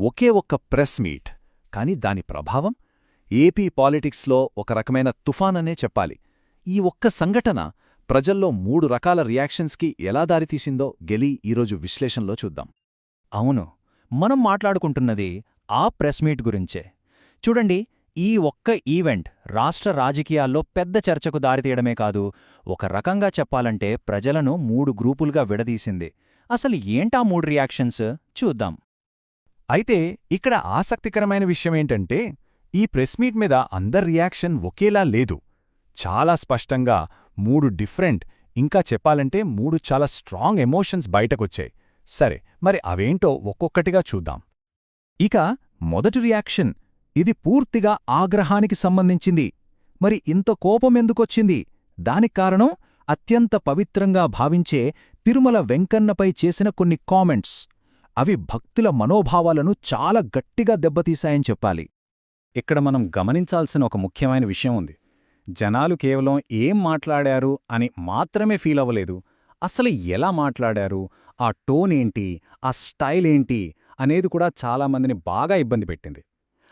ఒకే ఒక్క press meet కాని దాని ప్రభావం? ఏపీ పాలిటిక్స్లో ఒక రకమైన తుఫాననే చెప్పాలి. ఈ ఒక్క సంఘటన ప్రజల్లో మూడు రకాల రియాక్షన్స్కి ఎలా దారితీసిందో గెలి ఈరోజు విశ్లేషణలో చూద్దాం. అవును మనం మాట్లాడుకుంటున్నది ఆ ప్రెస్ మీట్ గురించే. చూడండి ఈ ఒక్క ఈవెంట్ రాష్ట్ర రాజకీయాల్లో పెద్ద చర్చకు దారితీయడమే కాదు ఒక రకంగా చెప్పాలంటే ప్రజలను మూడు గ్రూపులుగా విడదీసింది. అసలు ఏంటా మూడు రియాక్షన్స్? చూద్దాం. అయితే ఇక్కడ ఆసక్తికరమైన విషయమేంటంటే ఈ ప్రెస్ మీట్ మీద అందరి రియాక్షన్ ఒకేలా లేదు. చాలా స్పష్టంగా మూడు డిఫరెంట్ ఇంకా చెప్పాలంటే మూడు చాలా స్ట్రాంగ్ ఎమోషన్స్ బయటకొచ్చాయి. సరే మరి అవేంటో ఒక్కొక్కటిగా చూద్దాం. ఇక మొదటి రియాక్షన్ ఇది పూర్తిగా ఆగ్రహానికి సంబంధించింది. మరి ఇంత కోపమెందుకొచ్చింది దానికి కారణం అత్యంత పవిత్రంగా భావించే తిరుమల వెంకన్నపై చేసిన కొన్ని కామెంట్స్. అవి భక్తుల మనోభావాలను చాలా గట్టిగా దెబ్బతీశాయని చెప్పాలి. ఇక్కడ మనం గమనించాల్సిన ఒక ముఖ్యమైన విషయం ఉంది. జనాలు కేవలం ఏం మాట్లాడారు అని మాత్రమే ఫీల్ అవ్వలేదు. అసలు ఎలా మాట్లాడారు? ఆ టోన్ ఏంటి? ఆ స్టైల్ ఏంటి? అనేది కూడా చాలామందిని బాగా ఇబ్బంది పెట్టింది.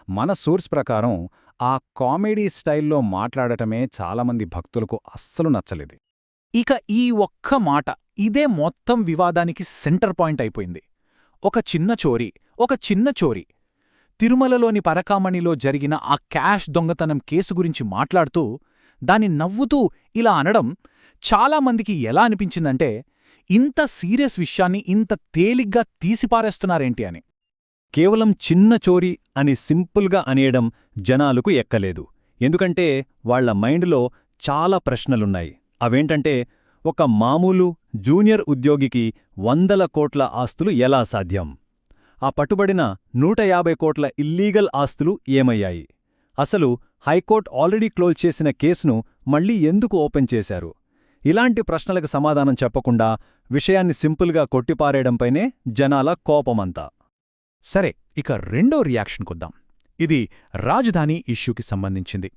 మన సోర్స్ ప్రకారం ఆ కామెడీ స్టైల్లో మాట్లాడటమే చాలామంది భక్తులకు అస్సలు నచ్చలేదు. ఇక ఈ ఒక్క మాట ఇదే మొత్తం వివాదానికి సెంటర్ పాయింట్ అయిపోయింది. ఒక చిన్న చోరీ ఒక చిన్న చోరీ. తిరుమలలోని పరకామణిలో జరిగిన ఆ క్యాష్ దొంగతనం కేసు గురించి మాట్లాడుతూ దాన్ని నవ్వుతూ ఇలా అనడం చాలామందికి ఎలా అనిపించిందంటే ఇంత సీరియస్ విషయాన్ని ఇంత తేలిగ్గా తీసిపారేస్తున్నారేంటి అని. కేవలం చిన్న చోరీ అని సింపుల్గా అనేయడం జనాలకు ఎక్కలేదు. ఎందుకంటే వాళ్ళ మైండ్లో చాలా ప్రశ్నలున్నాయి. అవేంటంటే ఒక మామూలు జూనియర్ ఉద్యోగికి వందల కోట్ల ఆస్తులు ఎలా సాధ్యం? ఆ పట్టుబడిన నూట యాభై కోట్ల ఇల్లీగల్ ఆస్తులు ఏమయ్యాయి? అసలు హైకోర్టు ఆల్రెడీ క్లోజ్ చేసిన కేసును మళ్ళీ ఎందుకు ఓపెన్ చేశారు? ఇలాంటి ప్రశ్నలకు సమాధానం చెప్పకుండా విషయాన్ని సింపుల్గా కొట్టిపారేయడంపైనే జనాల కోపమంతా. సరే ఇక రెండో రియాక్షన్ కొద్దాం. ఇది రాజధాని ఇష్యూకి సంబంధించింది.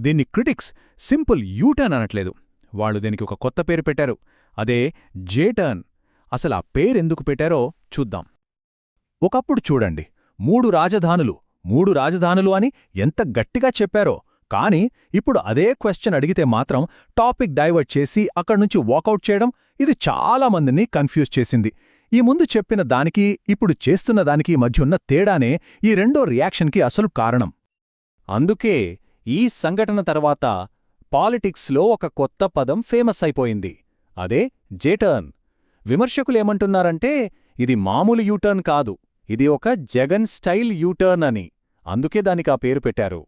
దీన్ని క్రిటిక్స్ సింపుల్ యూటర్న్ అనట్లేదు. వాళ్ళు దీనికి ఒక కొత్త పేరు పెట్టారు. అదే జేటర్న్ అసలు ఆ పేరెందుకు పెట్టారో చూద్దాం. ఒకప్పుడు చూడండి మూడు రాజధానులు మూడు రాజధానులు అని ఎంత గట్టిగా చెప్పారో. కానీ ఇప్పుడు అదే క్వశ్చన్ అడిగితే మాత్రం టాపిక్ డైవర్ట్ చేసి అక్కడ్నుంచి వాకౌట్ చేయడం ఇది చాలామందిని కన్ఫ్యూజ్ చేసింది. ఈ ముందు చెప్పిన దానికి ఇప్పుడు చేస్తున్న దానికి మధ్యున్న తేడానే ఈ రెండో రియాక్షన్కి అసలు కారణం. అందుకే ఈ సంఘటన తర్వాత పాలిటిక్స్లో ఒక కొత్త పదం ఫేమస్ అయిపోయింది అదే జేటర్న్. విమర్శకులేమంటున్నారంటే ఇది మామూలు యూటర్న్ కాదు ఇది ఒక జగన్ స్టైల్ యూటర్న్ అని అందుకే దానికి ఆ పేరు పెట్టారు.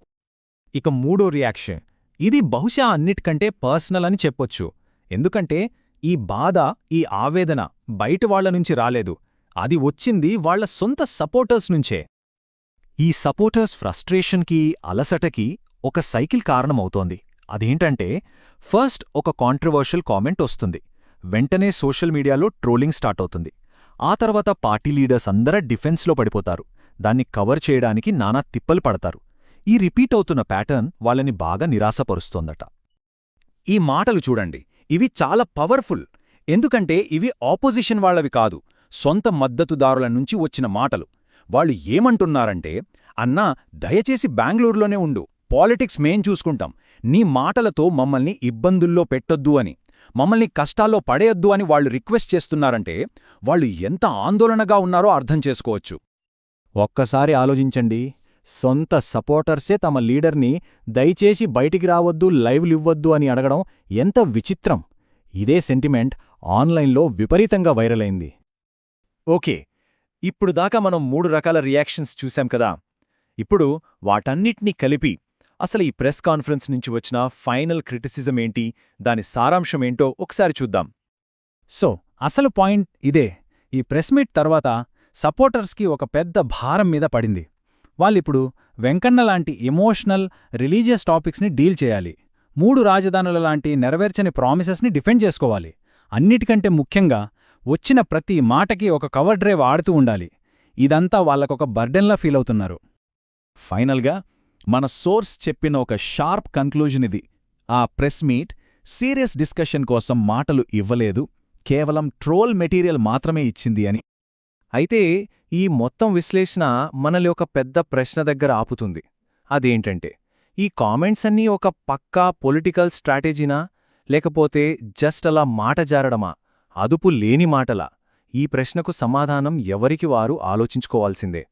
ఇక మూడో రియాక్షన్. ఇది బహుశా అన్నిటికంటే పర్సనల్ అని చెప్పొచ్చు. ఎందుకంటే ఈ బాధ ఈ ఆవేదన బయటవాళ్ళ నుంచి రాలేదు. అది వచ్చింది వాళ్ళ సొంత సపోర్టర్స్ నుంచే. ఈ సపోర్టర్స్ ఫ్రస్ట్రేషన్కి అలసటకి ఒక సైకిల్ కారణమవుతోంది. అదేంటంటే ఫస్ట్ ఒక కాంట్రవర్షియల్ కామెంట్ వస్తుంది. వెంటనే సోషల్ మీడియాలో ట్రోలింగ్ స్టార్ట్ అవుతుంది. ఆ తర్వాత పార్టీ లీడర్స్ అందరూ డిఫెన్స్లో పడిపోతారు. దాన్ని కవర్ చేయడానికి నానా తిప్పలు పడతారు. ఈ రిపీట్ అవుతున్న ప్యాటర్న్ వాళ్ళని బాగా నిరాశపరుస్తోందట. ఈ మాటలు చూడండి. ఇవి చాలా పవర్ఫుల్. ఎందుకంటే ఇవి ఆపోజిషన్ వాళ్ళవి కాదు. సొంత మద్దతుదారుల నుంచి వచ్చిన మాటలు. వాళ్ళు ఏమంటున్నారంటే అన్నా దయచేసి బెంగళూరులోనే ఉండు. పాలిటిక్స్ మేం చూసుకుంటాం. నీ మాటలతో మమ్మల్ని ఇబ్బందుల్లో పెట్టొద్దు అని మమ్మల్ని కష్టాల్లో పడేయొద్దు అని వాళ్ళు రిక్వెస్ట్ చేస్తున్నారంటే వాళ్ళు ఎంత ఆందోళనగా ఉన్నారో అర్థం చేసుకోవచ్చు. ఒక్కసారి ఆలోచించండి. సొంత సపోర్టర్సే తమ లీడర్ని దయచేసి బయటికి రావద్దు లైవ్లివ్వద్దు అని అడగడం ఎంత విచిత్రం. ఇదే సెంటిమెంట్ ఆన్లైన్లో విపరీతంగా వైరలైంది ఓకే ఇప్పుడు దాకా మనం మూడు రకాల రియాక్షన్స్ చూశాం కదా. ఇప్పుడు వాటన్నిటినీ కలిపి అసలు ఈ ప్రెస్ కాన్ఫరెన్స్ నుంచి వచ్చిన ఫైనల్ క్రిటిసిజం ఏంటి దాని సారాంశమేంటో ఒకసారి చూద్దాం. సో అసలు పాయింట్ ఇదే. ఈ ప్రెస్ మీట్ తర్వాత సపోర్టర్స్కి ఒక పెద్ద భారం మీద పడింది. వాళ్ళిప్పుడు వెంకన్న లాంటి ఎమోషనల్ రిలీజియస్ టాపిక్స్ని డీల్ చేయాలి. మూడు రాజధానుల లాంటి నెరవేర్చని ప్రామిసెస్ని డిఫెండ్ చేసుకోవాలి. అన్నిటికంటే ముఖ్యంగా వచ్చిన ప్రతి మాటకి ఒక కవర్ డ్రైవ్ ఆడుతూ ఉండాలి. ఇదంతా వాళ్ళకొక బర్డెన్లా ఫీల్ అవుతున్నారు. ఫైనల్గా మన సోర్స్ చెప్పిన ఒక షార్ప్ కన్క్లూజన్ ఇది. ఆ ప్రెస్ మీట్ సీరియస్ డిస్కషన్ కోసం మాటలు ఇవ్వలేదు కేవలం ట్రోల్ మెటీరియల్ మాత్రమే ఇచ్చింది అని. అయితే ఈ మొత్తం విశ్లేషణ మనల్ని ఒక పెద్ద ప్రశ్న దగ్గర ఆపుతుంది. అదేంటంటే ఈ కామెంట్స్ అన్నీ ఒక పక్కా పొలిటికల్ స్ట్రాటజీనా? లేకపోతే జస్ట్ అలా మాట జారడమా? అదుపు లేని మాటలా? ఈ ప్రశ్నకు సమాధానం ఎవరికి వారు ఆలోచించుకోవాల్సిందే.